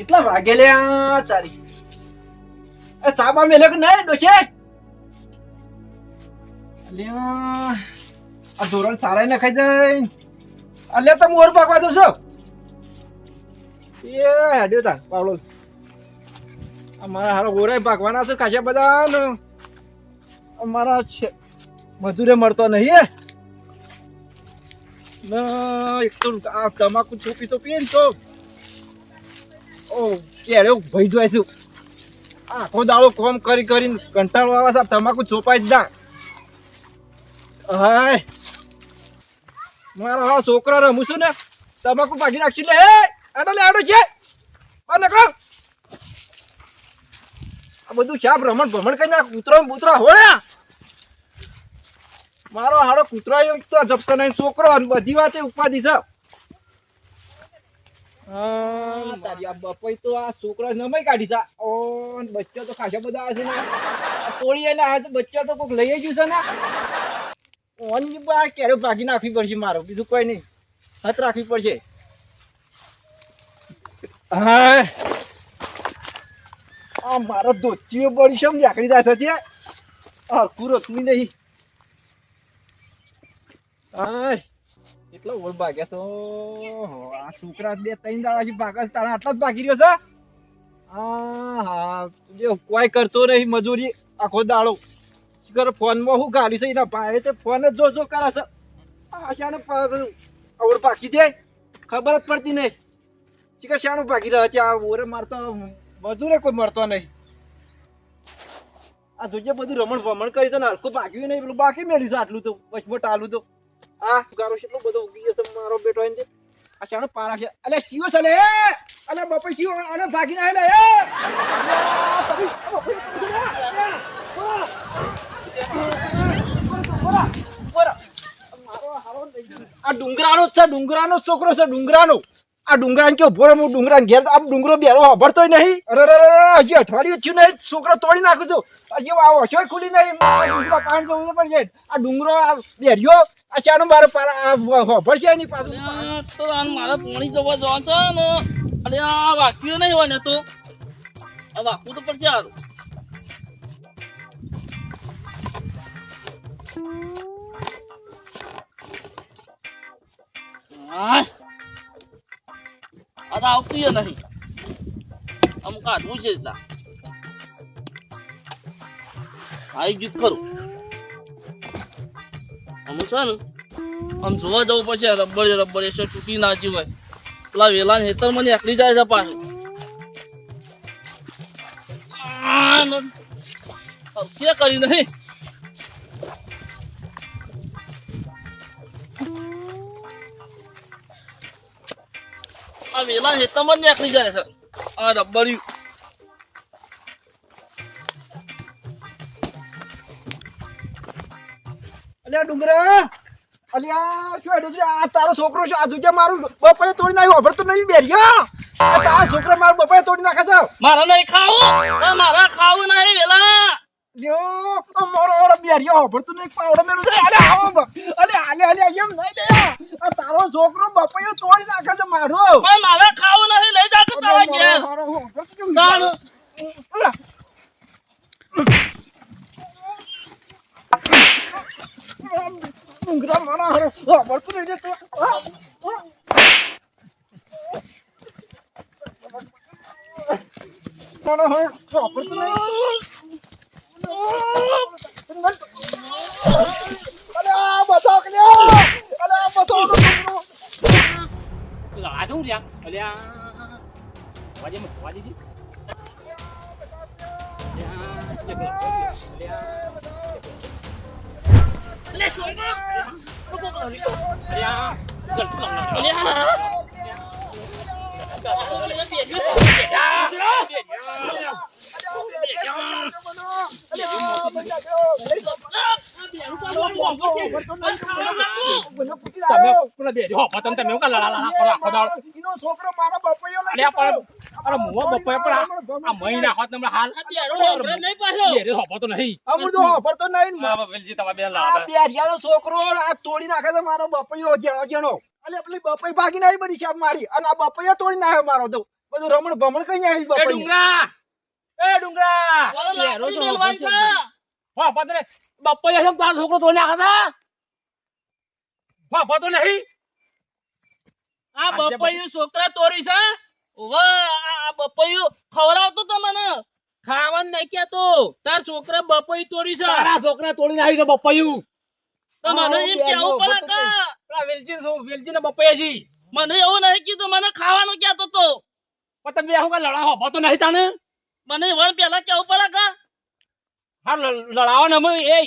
કેટલા વાગે લે તારી? એ સાબા મેલે કે નહીં ડોશે અલ્યા આ ધોરણ સારા ને ખાઈ જાય. અલ્યા તો ઓર પાકવા દો છો. એ હેડ્યો તા પાવલો અમારા હારો ગોરાય પાકવાના છે કાચા બધા અમારા છે, મજૂરે મળતો નહીં ના, એક તો તમાકુ ચોપી તો પીએ ને તો. ક્યારે ભાઈ જોઈ આખો દાડો કોમ કરી કરીને કંટાળો તમાકુ ચોપાઈ જ ના. હાય. મારા હા છોકરા રમું છું ને, તમાકુ પાકી નાખશું લે આડો લે, આડો છે. બહાર નીકળો આ બધું શાપ ભ્રમણ ભ્રમણ કરી ના કૂતરો ને બૂતરો હોળ્યા મારો હાડો કૂતરો તો જપતો નહીં છોકરો અને બધી વાતે ઉપાધિ છે. તારી આ બપોઈ તો આ છોકરા નમાઈ કાઢી છે. ઓ ને બચ્ચા તો ખાસા બધા હશે ને. તોડી એને આ બચ્ચા તો કોઈક લઈ ગયું છે ને. ઓન બાર કેરો ભાગી નાખવી પડશે મારો. બીજું કોઈ નહીં. હાથ રાખવી પડશે. હા. આ મારો દોચીઓ પડી છે આકડી જાય છે ત્યાં હરખું રખમી નહીં. આય એટલો ઓળ ભાગ્યા છો? આ છોકરા બે ત્રણ દાડા થી ભાગે તારા આટલા જ ભાગી રહ્યો છે? હા જે, કોઈ કરતો નહીં, મજૂરી, આખો દાડો. કરે, ફોનમાં હું ગાડી છે એના ભાઈ? તે ફોન જ જો જો કરે છે. આશાને ઓળ ભાગી જાય ખબર જ પડતી નહીં. શીખર શાનું ભાગી રહ્યો છે? આ ઓરે મારતો, મજૂરે કોઈ મળતો નહીં. આ જોજે બધું રમણ ભમણ કરી તો હલકું ભાગ્યું નહીં. પેલું બાકી મેળ્યું છે આટલું તો, વચમાં ટાલું તો. આ ગારો કેટલો બધો ઉગી ગયો છે મારો બેટો એને આ શાનો પારા છે? અલે છે લે! અલે બાપા શિયો આને ભાગી ના લે આ ડુંગરાનો છે, ડુંગરાનો છોકરો છે, ડુંગરાનો. આ ડુંગરાન કયો ભોરે હું ડુંગરા ઘેર આ ડુંગરો બેરો વાપરતોય નહીં. અરે અરે અરે હજી અઠવાડિયું થયું નહીં છોકરો તોડી નાખું છું. હજી આ ઓછોય ખુલી નહીં. ડુંગરો પાણી જવું પડશે આ ડુંગરો આ બેરિયો આ ચાનો મારો આ એની પાછું. આને પોણી જવા જવાનું છે ને. અરે, આ વાક્યો નહીં હોય ને તો. આ વાકવું તો પડશે સારું આય. આ તો આવતું નહીં અમુક કાઢવું છે રીતના આવી ગયું છે ને, આમ જોવા જવું પડશે, રબર રબર એ તૂટી ના હોય. પેલા વેલા હેતર મને એકલી જાય છે પાછું. આ કરી નહીં? આ વેલા હેતર મને એકલી જાય છે. આ રબર્યું અલ્યા ડુંગરા અલ્યા શું હેડે છે? આ તારો છોકરો છે આ જોજે મારું બપોરે તોડી નાખ્યું વાપરતો નહીં બેર્યો આ તારો છોકરો મારો બપોરે તોડી નાખે છે. મારા નહીં ખાવું. આ મારા ખાવું નહીં વેલા. લ્યો મારો બેર્યો બેરિયો તો નહીં પાવડો મેલું છે. અલે આવો અલે આલે આલે એમ નહીં લે. તારો છોકરો બપોરે તોડી નાખે છે મારો પણ મારે ખાવું નહીં લઈ જા તારા ઘેર મારો. ડુંગરા મારા હરો વાપરતો નહીં લે તું. આ, આ. મારો હારો વાપરતો નહીં અલે આ બતાવ કે અલે આ બતાવ ડુંગરો. આ શું છે અલ્યા. વાજે મત વાજે જી. અલ્યા અલ્યા. તમે પેલા બે હો છોકરો બપૈયો આ- તોડી નાખે છે મારો બપૈયો જેણો જેણો અલે પેલી બપૈ ભાગીને આવી બધી શાપ મારી અને આ બપૈયો તોડી નાખે મારો તો બધું રમણ ભમણ કઈ આવી એ બાપા ડુંગરા એ ડુંગરા છે. હો પતરે બપૈયા છે તારો છોકરો તો નાખતા હા પતો નહીં? આ આજે છોકરા તોરી છે ઓવે આ બપૈયું ખવડાવતો તો મને. ખાવાનું નહીં કેતો તાર છોકરા બપૈયું તોરી છે. તારા છોકરા તોડીને આવી તો બપૈયું તો મને એમ કેવું પડે કે પેલા વેલજી છો વેલજી ને બપૈયા જી મને એવું નહીં કીધું મને ખાવાનું કેતો તો. પણ તમે હું કા લડા હો પતો નહીં તાને મને વણ પેલા કેવું પડે કે હા લડાવો ને અમે એ